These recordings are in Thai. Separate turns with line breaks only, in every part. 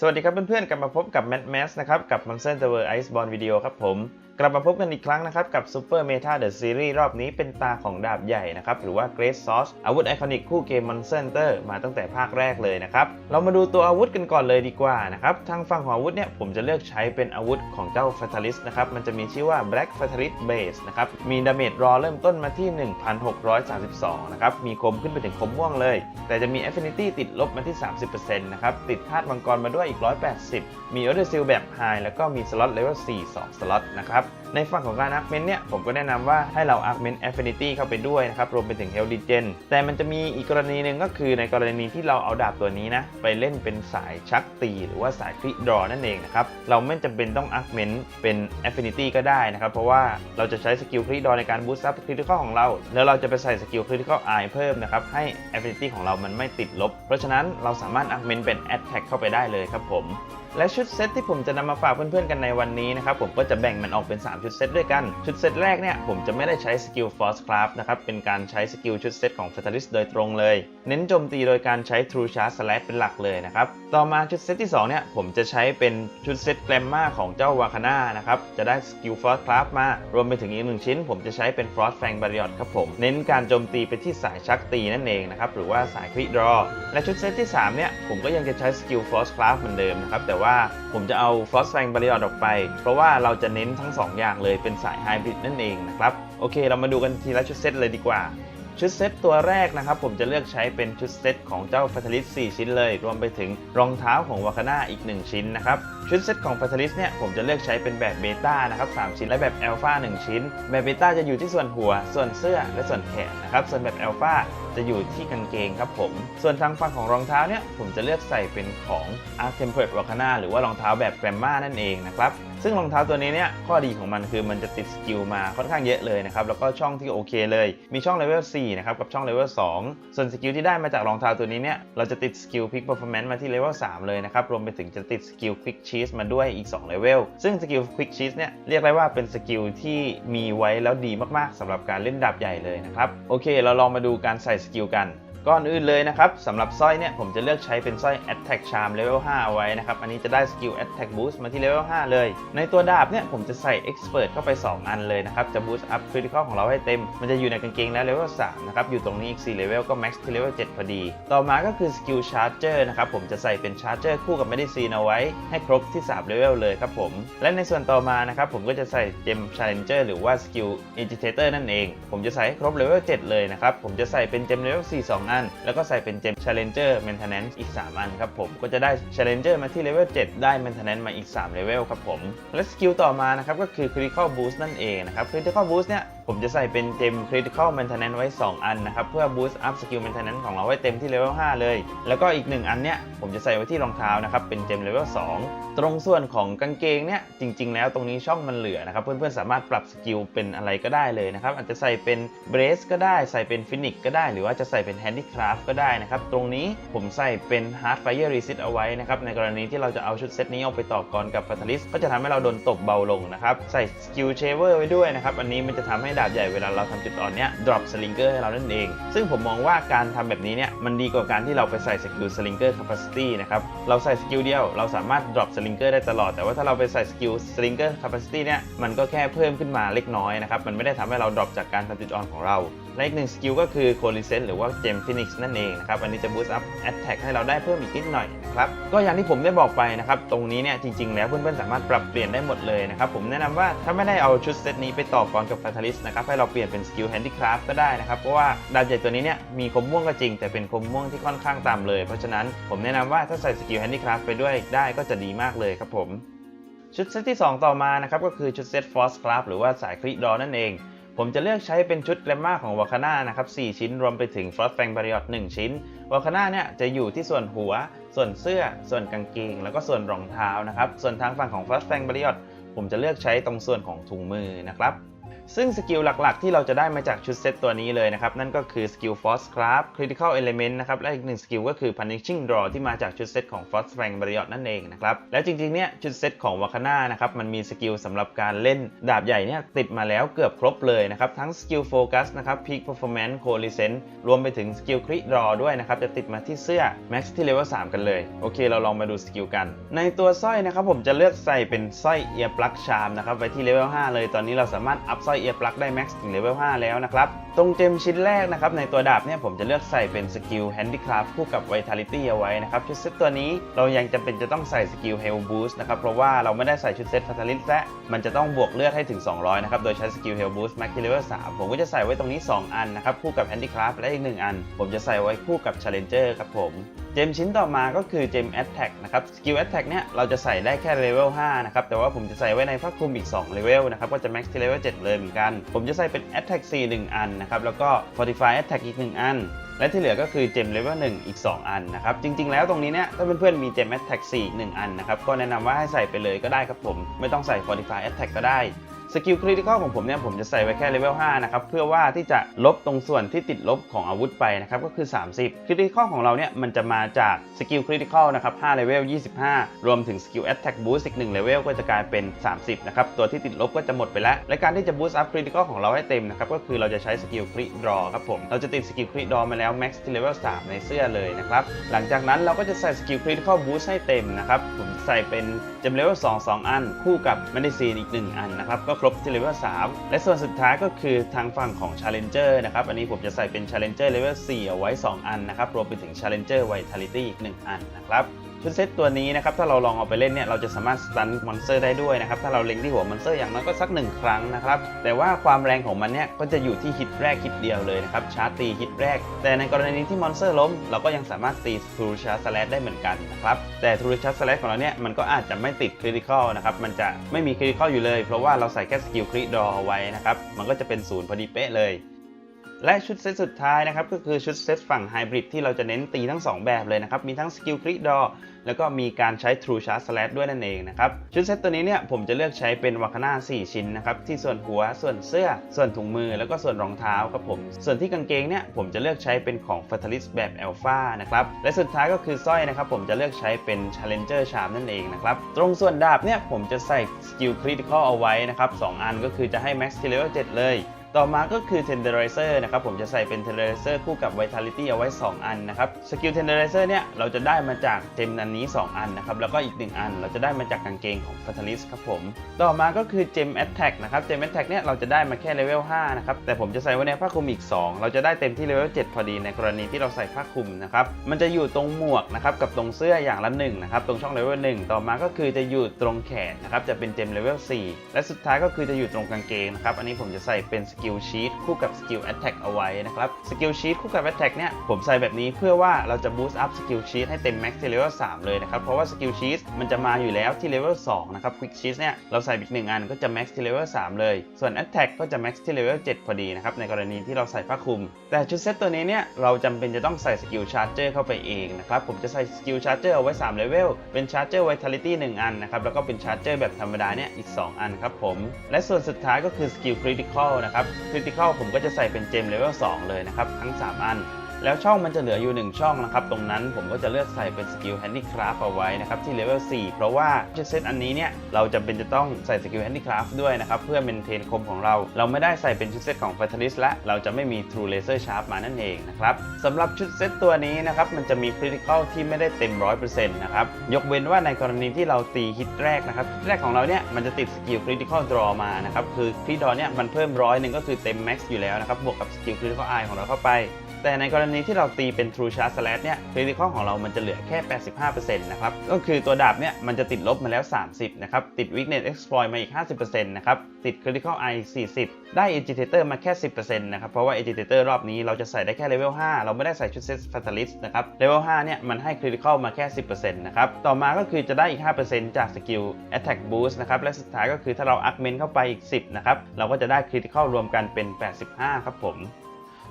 สวัสดีครับเพื่อนๆ กลับมาพบกับ Mad Max นะครับ กับ Monster Tower Iceborne Video ครับผมกลับมาพบกันอีกครั้งนะครับกับ Super Meta The Series รอบนี้เป็นตาของดาบใหญ่นะครับ หรือว่า Great Sauce อาวุธไอคอนิกคู่เกม Monster Hunter มาตั้งแต่ภาคแรกเลยนะครับ เรามาดูตัวอาวุธกันก่อนเลยดีกว่านะครับ ทางฝั่งของอาวุธเนี่ย ผมจะเลือกใช้เป็นอาวุธของเจ้า Fatalist นะครับ มันจะมีชื่อว่า Black Fatalist Base นะครับ มีดาเมจรอเริ่มต้นมาที่ 1632 นะครับ มีคมขึ้นไปถึงคมม่วงเลย แต่จะมี Affinity ติดลบมาที่ 30%นะครับ ติดธาตุมังกรมาด้วยอีก 180 มี o อ d e r s e a l แบบ High แล้วก็มีสล็อตเลเวล4 2สล็อตนะครับในฝั่งของการ Augment เนี่ยผมก็แนะนำว่าให้เรา Augment Affinity เข้าไปด้วยนะครับ รวมไปถึง Health Regen แต่มันจะมีอีกกรณีหนึ่งก็คือในกรณีที่เราเอาดาบตัวนี้นะ ไปเล่นเป็นสายชักตี หรือว่าสายคลิดรอนั่นเองนะครับ เราไม่จำเป็นต้อง Augment เป็น Affinity ก็ได้นะครับ เพราะว่าเราจะใช้สกิลคลิดรอในการ boost up critical ของเรา แล้วเราจะไปใส่สกิล critical eye เพิ่มนะครับให้ Affinity ของเรามันไม่ติดลบ เพราะฉะนั้นเราสามารถ Augment เป็น Attack เข้าไปได้เลยครับผม และชุดเซตที่ผมจะนำมาฝากเพื่อนๆกันในวันนี้นะครับผมก็จะแบ่งมันออกเป็น 3 ชุดเซตด้วยกัน ชุดเซตแรกเนี่ยผมจะไม่ได้ใช้สกิล Force Craft นะครับเป็นการใช้สกิลชุดเซตของ Fatalist โดยตรงเลย เน้นโจมตีโดยการใช้ True Charge Slash เป็นหลักเลยนะครับต่อมาชุดเซตที่2เนี่ยผมจะใช้เป็นชุดเซตแกลมมาของเจ้าวาคาน่านะครับจะได้สกิล Force Craft มารวมไปถึงอีกหนึ่งชิ้น ผมจะใช้เป็น Frost Fang Barrier ครับผมเน้นการโจมตีไปที่สายชักตีนั่นเองนะครับหรือว่าสายควิดรอและชุดเซตที่สามเนี่ยผมก็ยังจะใช้สกิล Force Craft เหมือนเดิมนะครับแต่ว่าผมจะเอา Frost Fang Barrier ออกไป เพราะว่าเราจะเน้นทั้ง 2 อย่างเลยเป็นสายไฮบริดนั่นเองนะครับ โอเค เรามาดูกันทีละชุดเซตเลยดีกว่า ชุดเซตตัวแรกนะครับ ผมจะเลือกใช้เป็นชุดเซตของเจ้า Fatalist 4ชิ้นเลย รวมไปถึงรองเท้าของวาคาน่าอีก 1 ชิ้นนะครับ ชุดเซตของ Fatalist เนี่ยผมจะเลือกใช้เป็นแบบเบต้านะครับ3ชิ้นและแบบ Alpha 1ชิ้น แบบเบต้าจะอยู่ที่ส่วนหัว ส่วนเสื้อและส่วนแขนนะครับ ส่วนแบบ Alpha จะอยู่ที่กางเกงครับผม ส่วนทางฝั่งของรองเท้าเนี่ยผมจะเลือกใส่เป็นของ Arc Temperate Wakana หรือว่ารองเท้าแบบ Gramma นั่นเองนะครับ ซึ่งรองเท้าตัวนี้เนี่ยข้อดีของมันคือมันจะติดสกิลมาค่อนข้างเยอะเลยนะครับแล้วก็ช่องที่โอเคเลย มีช่องเลเวล4นะครับกับช่องเลเวล2ส่วนสกิลที่ได้มาจากรองเท้าตัวนี้เนี่ยเราจะติดสกิล Quick Performance มาที่เลเวล3เลยนะครับรวมไปถึงจะติดสกิล Quick Cheese มาด้วยอีก2เลเวลซึ่งสกิล Quick Cheese เนี่ยเรียกได้ว่าเป็นสกิลที่มีไว้แล้วดีมากๆสำหรับการเล่นดาบใหญ่เลยนะครับโอเค เราลองมาดูการใส่สกิลกัน ก่อนอื่นเลยนะครับสำหรับสร้อยเนี่ยผมจะเลือกใช้เป็นสร้อย Attack Charm Level 5 เอาไว้นะครับ อันนี้จะได้สกิล Attack Boost มาที่ Level 5 เลย ในตัวดาบเนี่ยผมจะใส่ Expert เข้าไป 2 อันเลยนะครับ จะ Boost Up Critical ของเราให้เต็ม มันจะอยู่ในกางเกงแล้ว Level 3 นะครับ อยู่ตรงนี้อีก 4 Level ก็ Max ที่ Level 7 พอดี ต่อมาก็คือสกิล Charger นะครับ ผมจะใส่เป็น Charger คู่กับ Medicine เอาไว้ ให้ครบที่ 3 Level เลยครับผม และในส่วนต่อมานะครับผมก็จะใส่เจม Challenger หรือว่าสกิล Agitator นั่นเอง ผมจะใส่ให้ครบ Level 7 เลยนะครับผมจะใส่เป็นเจม Level 4 2อันอัน แล้วก็ใส่เป็นเจม Challenger Maintenance อีก 3 อันครับผมก็จะได้ Challenger มาที่ Level 7ได้ Maintenance มาอีก3 Level ครับผม และสกิลต่อมานะครับก็คือ Critical Boost นั่นเองนะครับ Critical Boost เนี่ยผมจะใส่เป็นเจม Critical Maintenance ไว้ 2 อันนะครับเพื่อ Boost Up Skill Maintenance ของเราไว้เต็มที่ Level 5เลย แล้วก็อีก 1 อันเนี่ยผมจะใส่ไว้ที่รองเท้านะครับเป็นเจม Level 2ตรงส่วนของกางเกงเนี่ยจริง ๆ แล้วตรงนี้ช่องมันเหลือนะครับเพื่อนๆสามารถปรับสกิลเป็นอะไรก็ได้เลยนะครับอาจจะใส่เป็น Brace ก็ได้ใส่เป็น Phoenix ก็ได้ หรือว่าจะใส่เป็น Handicraft ก็ได้นะครับ ตรงนี้ผมใส่เป็น Hard Fire Resist เอาไว้นะครับ ในกรณีที่เราจะเอาชุดเซตนี้เอาไปต่อกรกับ Fatalist ก็จะทำให้เราโดนตบเบาลงนะครับ ใส่ Skill Shaver ไว้ด้วยนะครับ อันนี้มันจะทำให้ดาบใหญ่เวลาเราทำจุดอ่อนเนี้ย drop Slinger ให้เรานั่นเอง ซึ่งผมมองว่าการทำแบบนี้เนี่ยมันดีกว่าการที่เราไปใส่สกิล Slinger Capacity นะครับ เราใส่สกิลเดียวเราสามารถ drop Slinger ได้ตลอด แต่ว่าถ้าเราไปใส่สกิล Slinger Capacity เนี่ยมันก็แค่เพิ่มขึ้นมาเล็กน้อยนะครับมันไม่ได้ทำให้เรา drop จากการทำจุดอ่อนของเราและอีกหนึ่งสกิลก็คือ c o l i s e n หรือว่า Gem Phoenix นั่นเองนะครับอันนี้จะ boost up attack ให้เราได้เพิ่มอีกนิดหน่อยนะครับก็อย่างที่ผมได้บอกไปนะครับตรงนี้เนี่ยจริงๆ แล้วเพื่อนๆ สามารถปรับเปลี่ยนได้หมดเลยนะครับผมแนะนำว่าถ้าไม่ได้เอาชุดเซตนี้ไปต่อกรกับ Fatalist นะครับให้เราเปลี่ยนเป็นสกิล Handicraft ก็ได้นะครับเพราะว่าดาบใหญ่ตัวนี้เนี่ยมีคมม่วงก็จริง แต่เป็นคมม่วงที่ค่อนข้างต่ำเลย เพราะฉะนั้นผมแนะนำว่าถ้าใส่สกิล Handicraft ไปด้วยได้ก็จะดีมากเลยครับผมชุดเซตที่ 2 ต่อมานะครับก็คือชุดเซต Force Craft หรือว่าสายคลิดอนั่นเอง ผมจะเลือกใช้เป็นชุดแกลมมาของวาคาน่านะครับ 4 ชิ้น รวมไปถึงฟลอสแฟงบริออต1ชิ้นวาคาน่าเนี่ยจะอยู่ที่ส่วนหัว ส่วนเสื้อ ส่วนกางเกง แล้วก็ส่วนรองเท้านะครับ ส่วนทางฝั่งของฟลอตแฟงบริออตผมจะเลือกใช้ตรงส่วนของถุงมือนะครับ ซึ่งสกิลหลักๆ ที่เราจะได้มาจากชุดเซตตัวนี้เลยนะครับ นั่นก็คือสกิล Force Craft Critical Element นะครับ และอีกหนึ่งสกิลก็คือ Punishing Draw ที่มาจากชุดเซตของ Force Frank b r i o t นั่นเองนะครับ และจริงๆ เนี่ยชุดเซตของวาคาน่านะครับ มันมีสกิลสำหรับการเล่นดาบใหญ่เนี่ยติดมาแล้วเกือบครบเลยนะครับ ทั้งสกิล Focus นะครับ Peak Performance Coalescence รวมไปถึงสกิล Crit Draw ด้วยนะครับ จะติดมาที่เสื้อ Max ที่ Level 3กันเลย โอเค เราลองมาดูสกิลกัน ในตัวสร้อยนะครับผมจะเลือกใส่เป็นสร้อย Ear Plug Charm นะครับไว้ที่ Level 5เลย ตอนนี้เราสามารถอัพสร้อย Ear Plug ได้ Max ถึง Level 5แล้วนะครับ ตรงเจมชิ้นแรกนะครับในตัวดาบเนี่ยผมจะเลือกใส่เป็นสกิล Handicraft คู่กับ Vitality เอาไว้นะครับ ชุดเซตตัวนี้เรายังจำเป็นจะต้องใส่สกิล Health Boost นะครับ เพราะว่าเราไม่ได้ใส่ชุดเซต Fatalist และมันจะต้องบวกเลือดให้ถึง 200 นะครับ โดยใช้สกิล Health Boost Max ที่ Level 3ผมก็จะใส่ไว้ตรงนี้ 2 อันนะครับคู่กับ Handicraft และอีก1อัน ผมจะใส่ไว้คู่กับ Challenger ครับผมเจมชิ้นต่อมาก็คือเจม Attack นะครับสกิล Attack เนี่ยเราจะใส่ได้แค่ Level 5นะครับแต่ว่าผมจะใส่ไว้ในภาคคลุมอีก2 Level นะครับก็จะ Max ที่ Level 7เลยเหมือนกัน ผมจะใส่เป็น Attack C 1 อันนะครับ แล้วก็ Fortify Attack อีก 1 อัน และที่เหลือก็คือเจมเลเวล1อีก 2 อันนะครับ จริง ๆ แล้วตรงนี้เนี่ยถ้าเพื่อนๆมีเจม Attack 4อีก 1 อันนะครับ ก็แนะนำว่าให้ใส่ไปเลยก็ได้ครับผม ไม่ต้องใส่ Fortify Attack ก็ได้ สกิลคริติคอลของผมเนี่ยผมจะใส่ไว้แค่เลเวล5นะครับเพื่อว่าที่จะลบตรงส่วนที่ติดลบของอาวุธไปนะครับก็คือ 30คริติคอลของเราเนี่ยมันจะมาจากสกิลคริติคอลนะครับ5เลเวล25 รวมถึงสกิลแอตแทกบูสต์อีก1เลเวลก็จะกลายเป็น 30นะครับตัวที่ติดลบก็จะหมดไปแล้ว และการที่จะบูสต์อัพคริติคอลของเราให้เต็มนะครับก็คือเราจะใช้สกิลคริดรอครับผมเราจะติดสกิลคริดรอมาแล้วแม็กซ์ที่เลเวล3ในเสื้อเลยนะครับหลังจากนั้นเราก็จะใส่สกิลคริติคอลบูสต์ให้เต็มนะครับผมใส่เป็นจมเลเวล2 2 อัน คู่กับแมดิซีนอีก 1 อันนะครับก็รบที่เลเวล3และส่วนสุดท้ายก็คือทางฝั่งของ Challenger นะครับ อันนี้ผมจะใส่เป็น Challenger Level 4 เอาไว้ 2 อันนะครับ รวมไปถึง Challenger Vitality 1 อันนะครับ ชุดเซตตัวนี้นะครับถ้าเราลองเอาไปเล่นเนี่ยเราจะสามารถสตันมอนสเตอร์ได้ด้วยนะครับถ้าเราเล็งที่หัวมอนสเตอร์อย่างน้อยก็สัก 1 ครั้งนะครับแต่ว่าความแรงของมันเนี่ยก็จะอยู่ที่ฮิตแรกฮิตเดียวเลยนะครับชาร์จตีฮิตแรก แต่ในกรณีที่มอนสเตอร์ล้ม เราก็ยังสามารถตีทรูชาร์สแลได้เหมือนกันนะครับแต่ทรูชาร์สแลของเราเนี่ยมันก็อาจจะไม่ติดคริติคอลนะครับมันจะไม่มีคริติคอลอยู่เลย เพราะว่าเราใส่แค่สกิลคริดอเอาไว้นะครับมันก็จะเป็นศูนย์พอดีเป๊ะเลย และชุดเซตสุดท้ายนะครับก็คือชุดเซตฝั่งไฮบริดที่เราจะเน้นตีทั้ง 2 แบบเลยนะครับ มีทั้งสกิลคริดอแล้วก็มีการใช้ True Charge Slash ด้วยนั่นเองนะครับ ชุดเซตตัวนี้เนี่ยผมจะเลือกใช้เป็นวาคาน่า4 ชิ้นนะครับ ที่ส่วนหัวส่วนเสื้อ ส่วนถุงมือ แล้วก็ส่วนรองเท้าครับผม ส่วนที่กางเกงเนี่ยผมจะเลือกใช้เป็นของ Fatalist แบบ Alpha นะครับ และสุดท้ายก็คือสร้อยนะครับ ผมจะเลือกใช้เป็น Challenger Charm นั่นเองนะครับ ตรงส่วนดาบเนี่ยผมจะใส่สกิล Critical เอาไว้นะครับสองอันก็คือจะให้ Max ที่ Level 7เลย ต่อมาก็คือ Tenderizer นะครับผมจะใส่เป็น Tenderizer คู่กับ Vitality เอาไว้ 2 อันนะครับสกิล Tenderizer เนี่ยเราจะได้มาจากเจมนันนี้ 2 อันนะครับแล้วก็อีก 1 อัน เราจะได้มาจากกางเกงของ Fatalist ครับผมต่อมาก็คือ Gem Attack นะครับ Gem Attack เนี่ยเราจะได้มาแค่เลเวล5นะครับแต่ผมจะใส่ไว้ในผ้าคลุมอีก 2 เราจะได้เต็มที่เลเวล7พอดีในกรณีที่เราใส่ผ้าคลุมนะครับมันจะอยู่ตรงหมวกนะครับกับตรงเสื้ออย่างละ1นะครับตรงช่องเลเวล1ต่อมาก็คือจะอยู่ตรงแขนนะครับจะเป็นเจมเลเวล4และสุดท้ายก็คือจะอยู่ตรงกางเกงนะครับอันนี้ผมจะใส่เป็นสกิลชีทคู่กับสกิล Attack เอาไว้นะครับสกิลชีทคู่กับ Attack เนี่ยผมใส่แบบนี้เพื่อว่าเราจะ boost up สกิลชีทให้เต็ม max ที่เลเวล3เลยนะครับ เพราะว่าสกิลชีทมันจะมาอยู่แล้วที่เลเวล2นะครับ quick cheat เนี่ยเราใส่อีกหนึ่งอันก็จะ max ที่เลเวล3เลย ส่วน Attack ก็จะ max ที่เลเวล7พอดีนะครับในกรณีที่เราใส่ผ้าคลุม แต่ชุดเซตตัวนี้เนี่ยเราจำเป็นจะต้องใส่สกิลชาร์เจอร์เข้าไปเองนะครับผมจะใส่สกิลชาร์เจอร์เอาไว้3เลเวลเป็นชาร์เจอร์ vitality 1อันนะครับแล้วก็เป็นชาร์เจอร์แบบธรรมดาเนี่ยอีก 2 อันครับผมและส่วนสุดท้ายก็คือสกิล critical นะครับคริติคอลผมก็จะใส่เป็นเจมเลเวล2เลยนะครับ ทั้ง 3 อัน แล้วช่องมันจะเหลืออยู่ 1 ช่องนะครับ ตรงนั้นผมก็จะเลือกใส่เป็นสกิล handicraft เอาไว้นะครับที่เลเวล4เพราะว่าชุดเซตอันนี้เนี่ยเราจำเป็นจะต้องใส่สกิล handicraft ด้วยนะครับเพื่อเมนเทนคมของเรา เราไม่ได้ใส่เป็นชุดเซตของ fatalist และเราจะไม่มี true laser sharp มานั่นเองนะครับสำหรับชุดเซตตัวนี้นะครับมันจะมี critical ที่ไม่ได้เต็ม 100%นะครับยกเว้นว่าในกรณีที่เราตีฮิตแรกนะครับฮิตแรกของเราเนี่ยมันจะติดสกิล critical draw มานะครับคือ crit draw เนี่ยมันเพิ่มร้อยหนึ่งก็คือเต็ม max อยู่แล้วนะครับบวกกับสกิล critical eye ของเราเข้าไป แต่ในกรณีที่เราตีเป็น True Charge Slash เนี่ย Critical ของเรามันจะเหลือแค่ 85%นะครับ ก็คือตัวดาบเนี่ยมันจะติดลบมาแล้ว 30 นะครับ ติด Weakness Exploit มาอีก 50%นะครับ ติด Critical Eye 40 ได้ Agitator มาแค่ 10%นะครับ เพราะว่า Agitator รอบนี้เราจะใส่ได้แค่เลเวล5เราไม่ได้ใส่ชุดเซต Fatalist นะครับเลเวล5เนี่ยมันให้ Critical มาแค่ 10%นะครับ ต่อมาก็คือจะได้อีก 5%จากสกิล Attack Boost นะครับ และสุดท้ายก็คือถ้าเรา Augment เข้าไปอีก 10 นะครับ เราก็จะได้ Critical รวมกันเป็น 85 ครับผม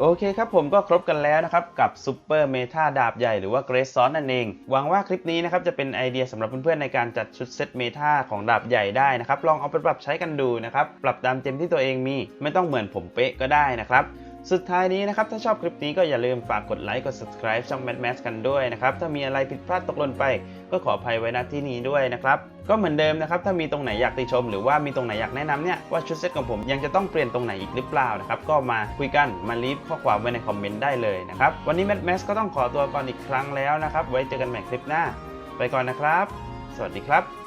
โอเคครับผมก็ครบกันแล้วนะครับ กับซูเปอร์เมทาดาบใหญ่หรือว่าเกรซซอนนั่นเอง หวังว่าคลิปนี้นะครับจะเป็นไอเดียสำหรับเพื่อนๆในการจัดชุดเซตเมทาของดาบใหญ่ได้นะครับ ลองเอาไปปรับใช้กันดูนะครับ ปรับตามเจมที่ตัวเองมี ไม่ต้องเหมือนผมเป๊ะก็ได้นะครับ สุดท้ายนี้นะครับ ถ้าชอบคลิปนี้ก็อย่าลืมฝากกดไลค์ กด subscribe ช่อง Mad Max กันด้วยนะครับ ถ้ามีอะไรผิดพลาดตกหล่นไป ก็ขออภัยไว้ณที่นี้ด้วยนะครับ ก็เหมือนเดิมนะครับ ถ้ามีตรงไหนอยากติชม หรือว่ามีตรงไหนอยากแนะนำเนี่ยว่าชุดเซตของผมยังจะต้องเปลี่ยนตรงไหนอีกหรือเปล่านะครับ ก็มาคุยกันมาลีฟข้อความไว้ในคอมเมนต์ได้เลยนะครับ วันนี้ Mad Max ก็ต้องขอตัวก่อนอีกครั้งแล้วนะครับ ไว้เจอกันใหม่คลิปหน้า ไปก่อนนะครับ สวัสดีครับ